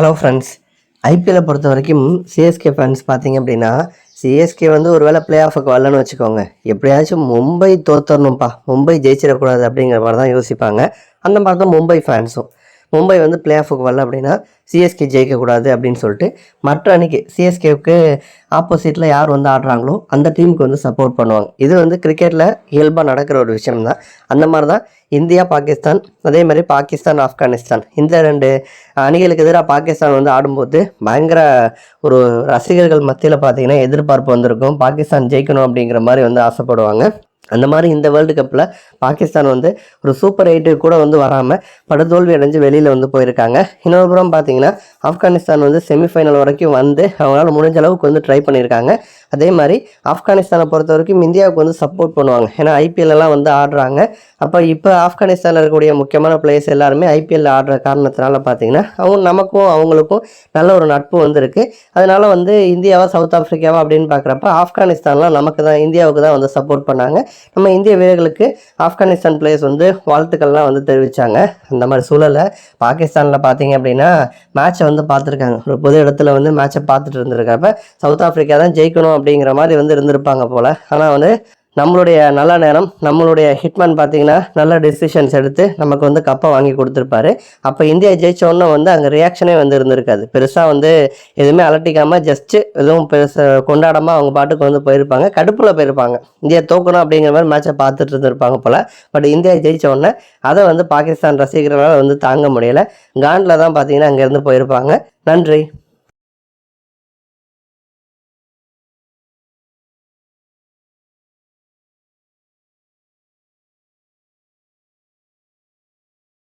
Hello friends ஐபிஎல்லை பொறுத்த வரைக்கும் CSK fans பார்த்தீங்க அப்படின்னா சிஎஸ்கே வந்து ஒரு வேளை பிளே ஆஃபுக்கு வரலன்னு வச்சுக்கோங்க. எப்படியாச்சும் மும்பை தோத்தரணும்ப்பா மும்பை ஜெயிச்சிடக்கூடாது அப்படிங்கிற மாதிரி தான் யோசிப்பாங்க. அந்த மாதிரி தான் மும்பை ஃபேன்ஸும் மும்பை வந்து பிளே ஆஃபுக்கு வரல அப்படின்னா சிஎஸ்கே ஜெயிக்கக்கூடாது அப்படின்னு சொல்லிட்டு மற்ற அன்னைக்கு சிஎஸ்கேவுக்கு ஆப்போசிட்டில் யார் வந்து ஆடுறாங்களோ அந்த டீமுக்கு வந்து சப்போர்ட் பண்ணுவாங்க. இது வந்து கிரிக்கெட்டில் இயல்பாக நடக்கிற ஒரு விஷயம் தான் அந்த மாதிரி தான் இந்தியா பாகிஸ்தான் அதே மாதிரி பாகிஸ்தான் ஆப்கானிஸ்தான். இந்த ரெண்டு அணிகளுக்கு எதிராக பாகிஸ்தான் வந்து ஆடும்போது பயங்கர ஒரு ரசிகர்கள் மத்தியில் பார்த்தீங்கன்னா எதிர்பார்ப்பு வந்திருக்கும். பாகிஸ்தான் ஜெயிக்கணும் அப்படிங்கிற மாதிரி வந்து ஆசைப்படுவாங்க. அந்த மாதிரி இந்த வேர்ல்டு கப்பில் பாகிஸ்தான் வந்து ஒரு சூப்பர் எயிட்டு கூட வந்து வராமல் படுதோல்வி அடைஞ்சு வெளியில் வந்து போயிருக்காங்க. இன்னொரு புறம் பார்த்தீங்கன்னா ஆப்கானிஸ்தான் வந்து செமிஃபைனல் வரைக்கும் வந்து அவங்களால முடிஞ்ச அளவுக்கு வந்து ட்ரை பண்ணியிருக்காங்க. அதே மாதிரி ஆப்கானிஸ்தானை பொறுத்த வரைக்கும் இந்தியாவுக்கு வந்து சப்போர்ட் பண்ணுவாங்க. ஏன்னா ஐபிஎல்லாம் வந்து ஆடுறாங்க. அப்போ இப்போ ஆப்கானிஸ்தானில் இருக்கக்கூடிய முக்கியமான பிளேயர்ஸ் எல்லாருமே ஐபிஎல்ல ஆடுற காரணத்தினால பார்த்தீங்கன்னா அவங்க நமக்கும் அவங்களுக்கும் நல்ல ஒரு நட்பு வந்திருக்கு. அதனால் அதனால வந்து இந்தியாவா சவுத் ஆப்பிரிக்காவா அப்படின்னு பார்க்குறப்ப ஆப்கானிஸ்தான்லாம் நமக்கு தான் இந்தியாவுக்கு தான் வந்து சப்போர்ட் பண்ணாங்க. நம்ம இந்திய வீரர்களுக்கு ஆப்கானிஸ்தான் பிளேயர்ஸ் வந்து வாழ்த்துக்கள்லாம் வந்து தெரிவித்தாங்க அந்த மாதிரி சூழலை பாகிஸ்தானில் பார்த்தீங்க அப்படின்னா மேட்சை வந்து பார்த்துருக்காங்க. ஒரு பொது இடத்துல வந்து மேட்சை பார்த்துட்டு இருந்திருக்கப்ப சவுத் ஆஃப்ரிக்கா தான் ஜெயிக்கணும் அப்படிங்கிற மாதிரி வந்து இருந்திருப்பாங்க போல். ஆனால் வந்து நம்மளுடைய நல்ல நேரம் நம்மளுடைய ஹிட்மேன் பார்த்தீங்கன்னா நல்ல டெசிஷன்ஸ் எடுத்து நமக்கு வந்து கப்பை வாங்கி கொடுத்துருப்பாரு. அப்போ இந்தியா ஜெயிச்ச உடனே வந்து அங்கே ரியாக்ஷனே வந்து இருந்திருக்காது. பெருசாக வந்து எதுவுமே அலட்டிக்காமல் ஜஸ்ட்டு எதுவும் பெருசாக கொண்டாடாமல் அவங்க பாட்டுக்கு வந்து போயிருப்பாங்க. கடுப்பில் போயிருப்பாங்க. இந்தியா தோக்கணும் அப்படிங்கிற மாதிரி மேட்சை பார்த்துட்டு இருந்திருப்பாங்க போல். பட் இந்தியா ஜெயிச்ச உடனே அதை வந்து பாகிஸ்தான் ரசிகர்களால் வந்து தாங்க முடியலை. காண்டில் தான் பார்த்தீங்கன்னா அங்கேருந்து போயிருப்பாங்க. நன்றி.